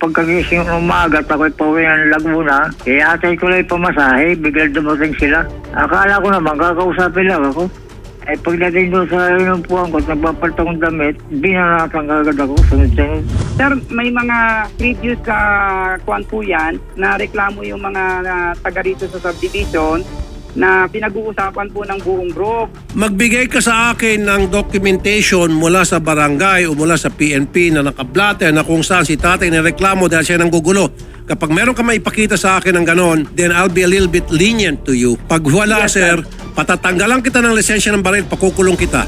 Pagkagising ng umaga ako'y pauwi ng Laguna, eh atay ko lang pamasahe, biglang dumating sila. Akala ko naman kakausapin lang ako. Eh pagdating doon sa inumpuan ko at nagpapalit akong damit, binanatan kagad ako, sunod-sunod. Sir, may mga previous sa kwan po yan na reklamo yung mga ah, taga rito sa subdivision na pinag-uusapan po ng buong group. Magbigay ka sa akin ng documentation mula sa barangay o mula sa PNP na nakablatter na kung saan si tatay nireklamo dahil siya nang gugulo. Kapag meron ka maipakita sa akin ng ganon, then I'll be a little bit lenient to you. Pag wala, Yes, sir, sir. patatanggalan kita ng lisensya ng baril, pakukulong kita.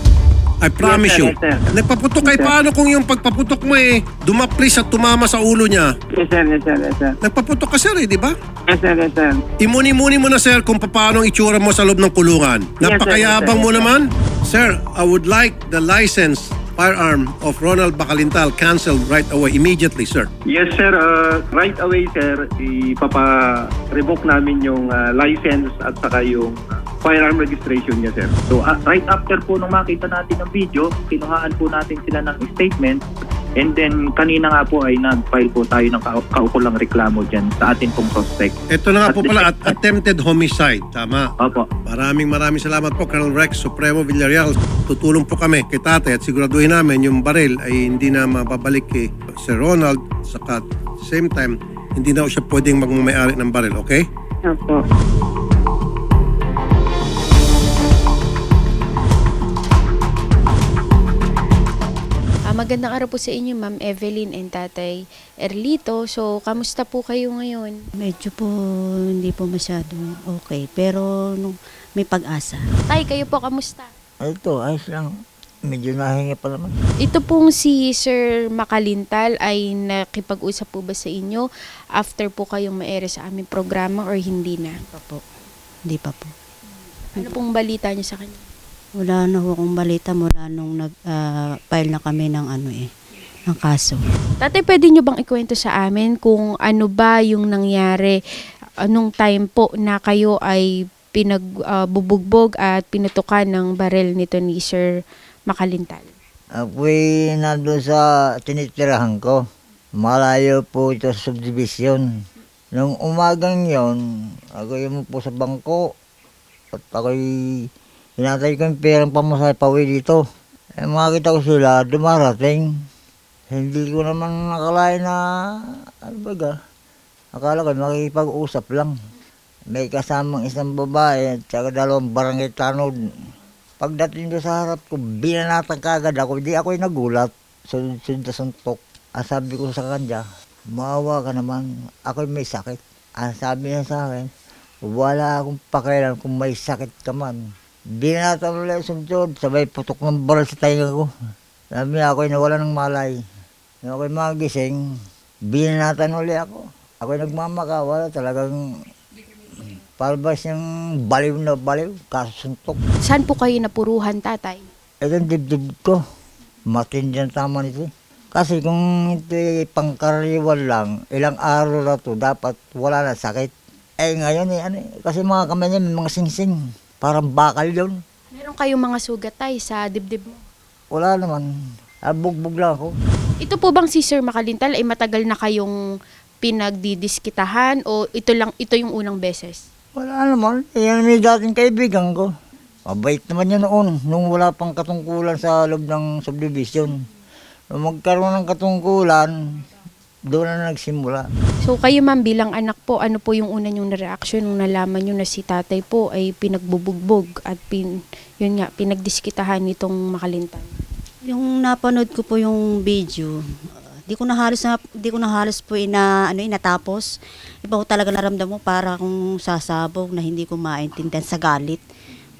I promise sir, you. yes, sir. Nagpaputok kay Yes, sir. paano kung yung pagpaputok mo eh, dumaplis at tumama sa ulo niya. Yes, sir, yes, sir, yes, sir. Nagpaputok ka sir eh, di ba? Yes, sir, yes, sir. Imuni-muni mo na sir kung paano ang itsura mo sa loob ng kulungan. Yes, sir. Napakayabang Yes, mo sir. naman. Sir, I would like the license firearm of Ronald Bacalintal canceled right away, immediately, sir. Yes sir, Uh, right away sir, ipapa-revoke namin yung uh, license at saka yung uh, firearm registration niya sir. So ah, right after po nung makita natin ng video, kinuhaan po natin sila ng statement and then kanina nga po ay nag-file po tayo ng kau- kaukulang reklamo dyan sa atin pong suspect. Ito na nga po pala, at attempted homicide. Tama. Opo. Maraming maraming salamat po, Colonel Rex Supremo Villarreal. Tutulong po kami kay tatay at siguraduhin namin yung baril ay hindi na mababalik kay Sir Ronald. Saka at the same time, hindi na siya pwedeng magmamayari ng baril, okay? Opo. Magandang araw po sa inyo, Ma'am Evelyn and Tatay Erlito. So, kamusta po kayo ngayon? Medyo po hindi po masyado okay. Pero nung may pag-asa. Tay, kayo po kamusta? Ito, ayos lang. Medyo nahingi pa naman. Ito pong si Sir Makalintal ay nakipag-usap po ba sa inyo after po kayong maere sa aming programa or hindi na? Pa po. Hindi pa po. Ano pong balita niyo sa kanya? Wala na ho akong balita mula nung nag-file na kami ng ano eh, ng kaso. Tatay, pwede niyo bang ikwento sa amin kung ano ba yung nangyari anong time po na kayo ay pinagbubugbog at pinutukan ng barel nito ni Sir Makalintal? Ako'y nandun sa tinitirahan ko. Malayo po ito sa subdivision. Nung umagang yon, ako yung po sa bangko. At ako'y hinatay ko yung perang pamasahe pauwi dito. Eh, makakita ko sila, dumarating. Hindi ko naman nakalain na, ano ba ga? Akala ko makikipag-usap lang. May kasamang isang babae at saka dalawang barangay tanod. Pagdating ko sa harap ko, binanatan kagad ako. Di ako'y nagulat. Sunod-sunod suntok. Ang sabi ko sa kanya, maawa ka naman. Ako'y may sakit. Ang sabi niya sa akin, wala akong pakialam kung may sakit ka man. Binanatan ulit sunod, sabay putok ng baril sa tainga ko. Sabi niya, ako'y nawala ng malay. Nung ako'y magising, binanatan ulit ako. Ako'y nagmamaka, wala talagang palabas yung baliw na baliw, kasuntok. Saan po kayo napuruhan, tatay? Ito ang dibdib ko. Matindi ang tama nito. eh. Kasi kung ito ay pangkaraniwan lang, ilang araw na to, dapat wala na sakit. Eh ngayon eh, ano, eh, kasi mga kamay niya may mga singsing. Parang bakal yun. Meron kayong mga sugat tay sa dibdib mo. Wala naman. Bugbog lang ako. Ito po bang si Sir Makalintal ay matagal na kayong pinagdidiskitahan o ito lang ito yung unang beses? Wala naman. Yan may dating kaibigan ko. Mabait naman niya noon, nung wala pang katungkulan sa loob ng subdivision. Nung magkaroon ng katungkulan, doon na nagsimula. So kayo ma'am bilang anak po, ano po yung una niyong reaction nung nalaman niyo na si tatay po ay pinagbubugbog at pin, yun nga, pinagdiskitahan nitong Makalintal? Yung napanood ko po yung video, uh, di ko na halos na, di ko na halos po ina ano inatapos. Iba ko talaga naramdam mo para kung sasabog na hindi ko maintindihan sa galit.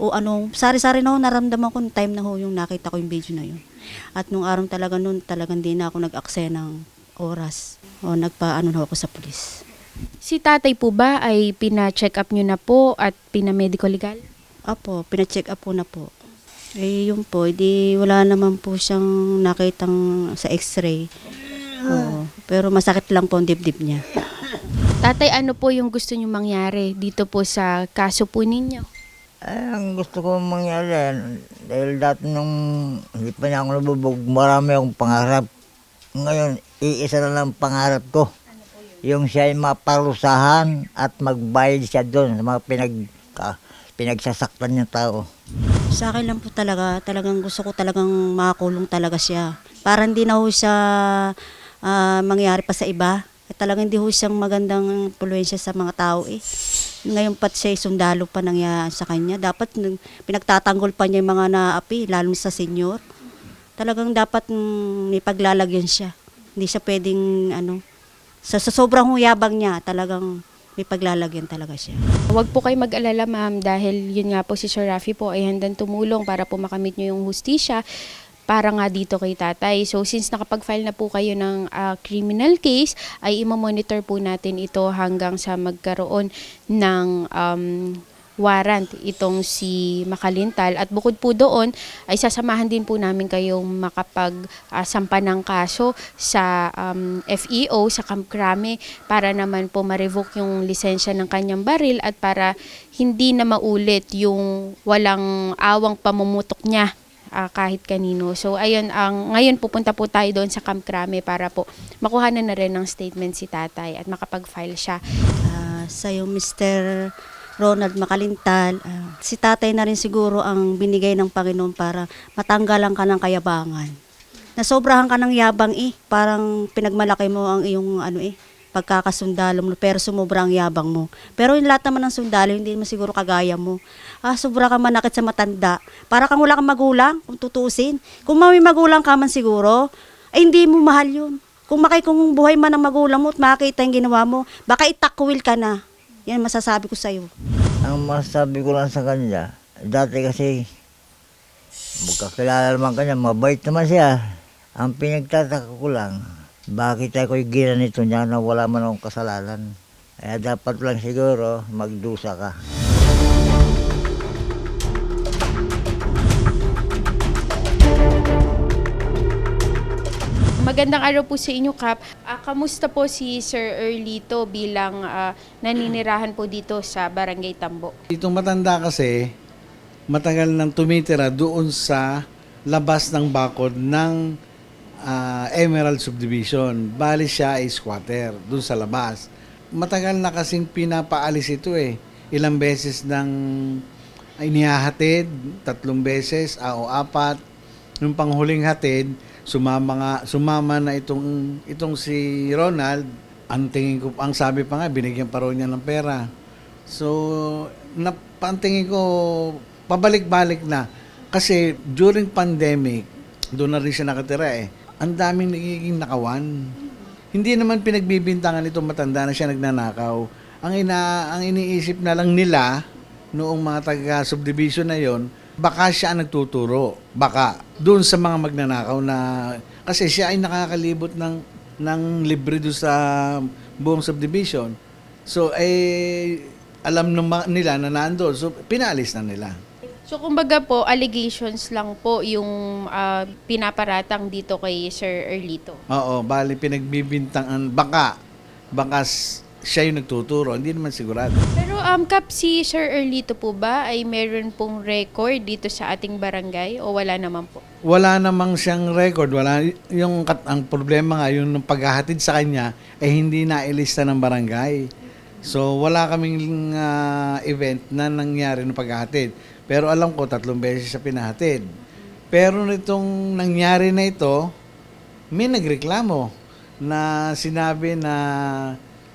O ano, sari-sari na ho naramdaman ko nung time na ho yung nakita ko yung video na yun. At nung araw talaga nun, talagang di na ako nag-akse ng oras. O nagpa-ano na ako sa pulis. Si tatay po ba ay pina-check up niyo na po at pina-medical legal? Apo, pina-check up po na po. Eh, yun po, di wala naman po siyang nakitang sa x-ray. Oo, pero masakit lang po ang dibdib niya. Tatay, ano po yung gusto niyo mangyari dito po sa kaso po ninyo? Eh, ang gusto ko mangyari, dahil dati nung hindi pa niya ako nabubog, marami akong pangarap. Ngayon, iisa na lang pangarap ko. Yung siya ay maparusahan at magbayad siya doon sa mga pinag, ka, pinagsasaktan niya tao. Sa akin lang po talaga, talagang gusto ko talagang makakulong talaga siya. Para hindi na ho siya ah, mangyari pa sa iba. At talagang hindi ho siyang magandang impluensya sa mga tao eh. Ngayon pat siya sundalo pa nangyari sa kanya. Dapat pinagtatanggol pa niya yung mga naapi, lalo sa senior. Talagang dapat mm, may paglalagyan siya. Hindi siya pwedeng ano, sa, sa sobrang huyabang niya, talagang may paglalagyan talaga siya. Huwag po kayo mag-alala ma'am dahil yun nga po si Sir Rafi po ay handang tumulong para po makamit nyo yung hustisya para nga dito kay tatay. So since nakapag-file na po kayo ng ah, criminal case, ay imamonitor po natin ito hanggang sa magkaroon ng um, warrant itong si Makalintal at bukod po doon ay sasamahan din po namin kayong makapag ah, sampa ng kaso sa um, FEO sa Camp Crame para naman po ma-revoke yung lisensya ng kanyang baril at para hindi na maulit yung walang awang pamumutok niya ah, kahit kanino. So ayun, ang ngayon pupunta po tayo doon sa Camp Crame para po makuha na na rin ng statement si tatay at makapag-file siya. Ah, sa'yo, Mr. Ronald Makalintal, ah, si tatay na rin siguro ang binigay ng Panginoon para matanggalan ka ng kayabangan. Nasobrahan ka ng yabang eh, parang pinagmalaki mo ang iyong ano eh, pagkakasundalo mo, pero sumobra ang yabang mo. Pero yung lahat naman ng sundalo, hindi mo siguro kagaya mo. Ah, sobra ka manakit sa matanda. Para kang wala kang magulang, kung tutusin. Kung may magulang ka man siguro, ay hindi mo mahal yun. Kung makay kung buhay man ng magulang mo at makita yung ginawa mo, baka itakwil ka na. Yan masasabi ko sa'yo. Ang masabi ko lang sa kanya, dati kasi, magkakilala naman kanya, mabait naman siya. Ang pinagtataka ko lang, bakit ako'y ginanito niya na wala man akong kasalanan. Kaya dapat lang siguro magdusa ka. Magandang araw po sa inyo, Kap. Ah, kamusta po si Sir Erlito bilang ah, naninirahan po dito sa Barangay Tambo? Itong matanda kasi, matagal nang tumitira doon sa labas ng bakod ng ah, Emerald Subdivision. Bali siya ay squatter doon sa labas. Matagal na kasing pinapaalis ito eh. Ilang beses nang inihahatid, tatlong beses, ah, o apat. Yung panghuling hatid, sumama nga, sumama na itong itong si Ronald. Ang tingin ko, ang sabi pa nga, binigyan pa raw niya ng pera. So, napantingin ko, pabalik-balik na. Kasi during pandemic, doon na rin siya nakatira eh. Ang daming nagiging nakawan. Hindi naman pinagbibintangan itong matanda na siya nagnanakaw. Ang, ina, ang iniisip na lang nila, noong mga taga-subdivision na yon, baka siya ang nagtuturo. Baka. Doon sa mga magnanakaw na... Kasi siya ay nakakalibot ng, ng libre doon sa buong subdivision. So, eh, alam naman nila na nandoon. So, pinalis na nila. So kumbaga po, allegations lang po yung ah, pinaparatang dito kay Sir Erlito. Oo, bali pinagbibintangan. Baka, baka s- siya yung nagtuturo. Hindi naman sigurado. Pero um, Kap, si Sir Erlito po ba ay meron pong record dito sa ating barangay o wala naman po? Wala namang siyang record. Wala, yung, ang problema nga, yung paghahatid sa kanya, eh hindi nailista ng barangay. So, wala kaming ah, event na nangyari ng paghahatid. Pero alam ko, tatlong beses siya pinahatid. Pero nitong nangyari na ito, may nagreklamo na sinabi na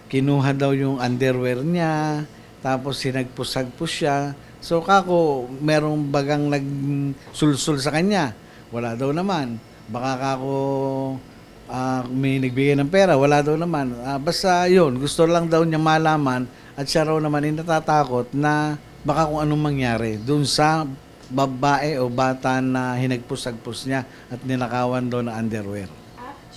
kinuha daw yung underwear niya, tapos sinagpus-sagpus siya. So kako, merong bagang nagsulsul sa kanya. Wala daw naman. Baka kako ah, may nagbigay ng pera, wala daw naman. Ah, basta yun, gusto lang daw niya malaman at siya raw naman ay natatakot na baka kung anong mangyari doon sa babae o bata na hinagpus-sagpus niya at ninakawan daw ng underwear.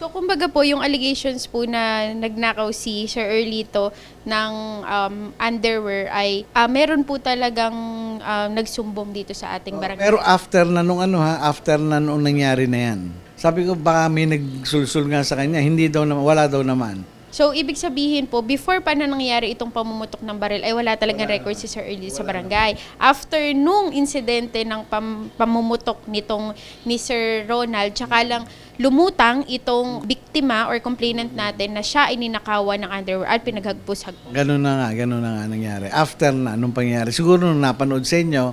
So kumbaga po, yung allegations po na nagnakaw si Sir Erlito ng um, underwear ay ah, meron po talagang ah, nagsumbong dito sa ating barangay. Pero after na nung ano ha, after na nung nangyari na yan. Sabi ko baka may nagsulsul nga sa kanya, hindi daw naman, wala daw naman. So ibig sabihin po, before pa na nangyari itong pamumutok ng baril, ay wala talagang record si Sir Erlito sa barangay. After nung insidente ng pam- pamumutok nitong ni Sir Ronald, tsaka lang lumutang itong biktima or complainant natin na siya ay ninakawan ng underwear at pinaghagpos Ganun na nga, ganun na nga nangyari. After na, nung pangyari, siguro nung napanood sa inyo,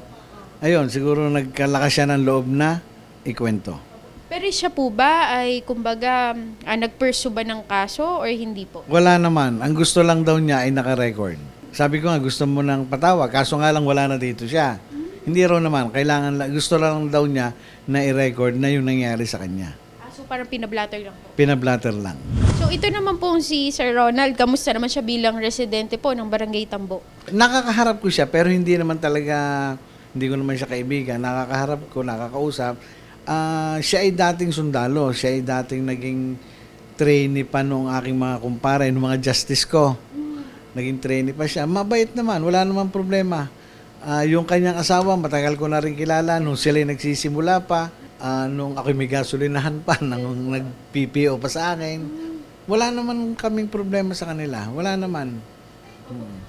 ayun, siguro nagkalakas siya ng loob na ikwento. Pero siya po ba ay kumbaga ah, nagpursue ba ng kaso or hindi po? Wala naman. Ang gusto lang daw niya ay naka-record. Sabi ko nga, gusto mo ng patawa. Kaso nga lang wala na dito siya. Hindi raw naman. Kailangan, la- gusto lang daw niya na i-record na yung nangyari sa kanya. Ah, so parang pinablatter lang po. Pinablatter lang. So ito naman po si Sir Ronald, kamusta naman siya bilang residente po ng Barangay Tambo? Nakakaharap ko siya pero hindi naman talaga, hindi ko naman siya kaibigan. Nakakaharap ko, nakakausap. Ah, siya ay dating sundalo. Siya ay dating naging trainee pa nung aking mga kumpare, nung mga justice ko. Naging trainee pa siya. Mabait naman, wala namang problema. Ah, yung kanyang asawa, matagal ko na rin kilala. Nung sila nagsisimula pa, ah, nung ako may gasolinahan pa, nung nag-PPO pa sa akin, wala naman kaming problema sa kanila. Wala naman.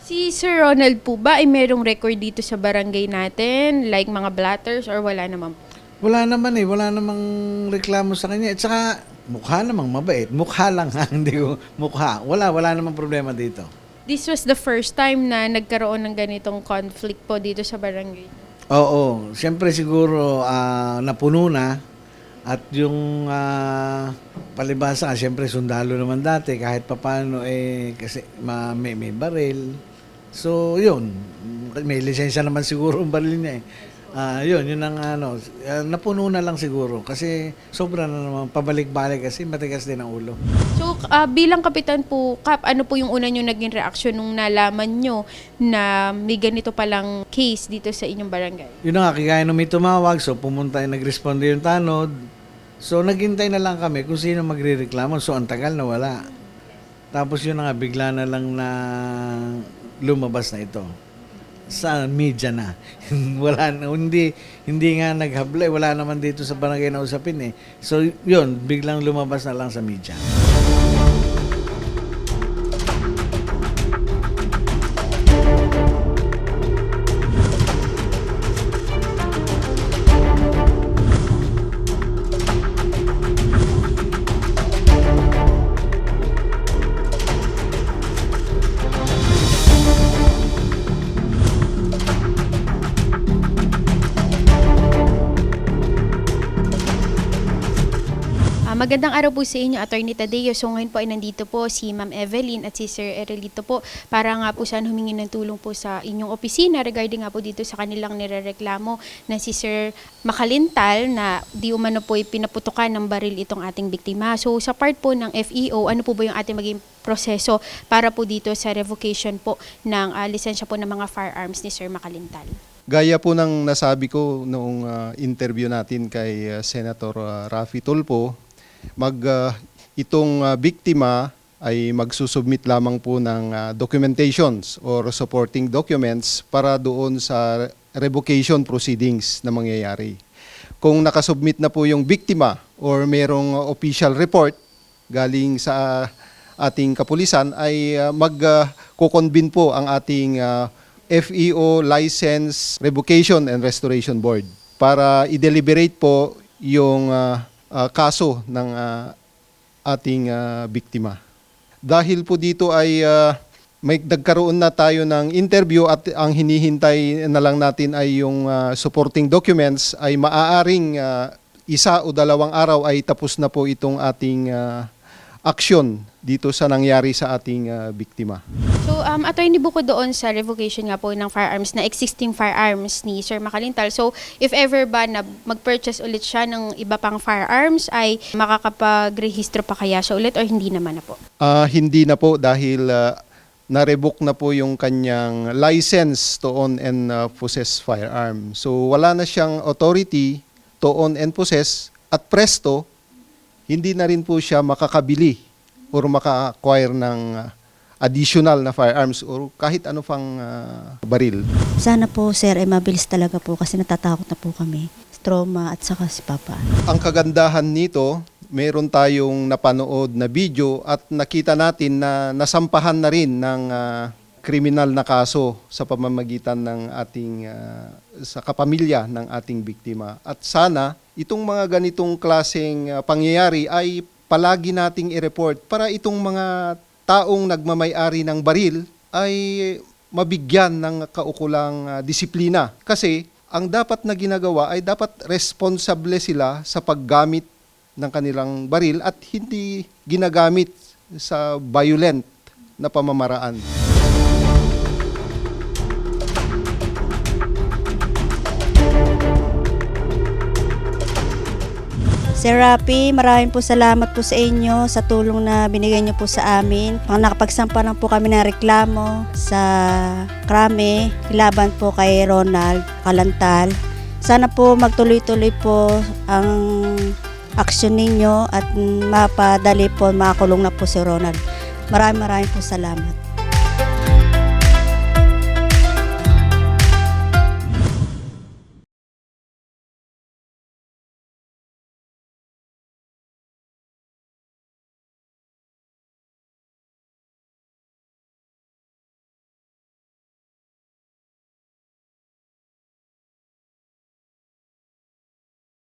Si Sir Ronald po ba ay merong record dito sa barangay natin? Like mga blatters or wala naman po? Wala naman eh, wala namang reklamo sa kanya. At saka, mukha namang mabait. Mukha lang ha, hindi ko, mukha. Wala, wala namang problema dito. This was the first time na nagkaroon ng ganitong conflict po dito sa barangay. Oo, siyempre siguro ah, napuno na. At yung ah, palibasa, siyempre sundalo naman dati, kahit papano eh, kasi ma, may, may baril. So, yun. May lisensya naman siguro ang baril niya eh. Ah, yun, yun ang ano, ah, napuno na lang siguro kasi sobra na naman pabalik-balik kasi matigas din ang ulo. So ah, bilang kapitan po, Kap, ano po yung una nyo naging reaksyon nung nalaman nyo na may ganito palang case dito sa inyong barangay? Yun na nga, kaya nung may tumawag, so pumunta yung nag-responde yung tanod. So naghintay na lang kami kung sino magre-reklamo. So ang tagal na wala. Tapos yun na nga, bigla na lang na lumabas na ito. Sa media na. wala na, hindi, hindi nga naghablay. Wala naman dito sa barangay na usapin eh. So yun, biglang lumabas na lang sa media. Magandang araw po sa inyo, Attorney Tadeo. So ngayon po ay nandito po si Ma'am Evelyn at si Sir Erelito po para nga po saan humingi ng tulong po sa inyong opisina regarding nga po dito sa kanilang nirereklamo na si Sir Makalintal na di umano po ay pinaputukan ng baril itong ating biktima. So sa part po ng FEO, ano po ba yung ating maging proseso para po dito sa revocation po ng ah, lisensya po ng mga firearms ni Sir Makalintal? Gaya po ng nasabi ko noong ah, interview natin kay ah, Senator ah, Raffy Tulfo, mag ah, itong ah, biktima ay magsusubmit lamang po ng ah, documentations or supporting documents para doon sa revocation proceedings na mangyayari. Kung nakasubmit na po yung biktima or merong official report galing sa ating kapulisan ay uh, mag-convene po ang ating ah, FEO License Revocation and Restoration Board para i-deliberate po yung ah, kaso ng ah, ating ah, biktima. Dahil po dito ay ah, may nagkaroon na tayo ng interview at ang hinihintay na lang natin ay yung ah, supporting documents ay maaaring ah, isa o dalawang araw ay tapos na po itong ating ah, aksyon dito sa nangyari sa ating ah, biktima. So, um, attorney buko doon sa revocation nga po ng firearms na existing firearms ni Sir Makalintal. So, if ever ba na mag-purchase ulit siya ng iba pang firearms, ay makakapag-rehistro pa kaya siya ulit or hindi naman na po? Ah, hindi na po dahil ah, na-revoke na po yung kanyang license to own and ah, possess firearm. So wala na siyang authority to own and possess at presto hindi na rin po siya makakabili or maka-acquire ng ah, additional na firearms or kahit ano pang ah, baril. Sana po, sir, ay mabilis talaga po kasi natatakot na po kami. Trauma at saka si Papa. Ang kagandahan nito, meron tayong napanood na video at nakita natin na nasampahan na rin ng ah, kriminal na kaso sa pamamagitan ng ating ah, sa kapamilya ng ating biktima. At sana itong mga ganitong klaseng ah, pangyayari ay palagi nating i-report para itong mga taong nagmamay-ari ng baril ay mabigyan ng kaukulang ah, disiplina. Kasi ang dapat na ginagawa ay dapat responsable sila sa paggamit ng kanilang baril at hindi ginagamit sa violent na pamamaraan. Sir Rapi, maraming po salamat po sa inyo sa tulong na binigay niyo po sa amin. Pang nakapagsampa lang po kami ng reklamo sa krame, laban po kay Ronald Kalantal. Sana po magtuloy-tuloy po ang aksyon ninyo at mapadali po, makakulong na po si Ronald. Maraming maraming po salamat.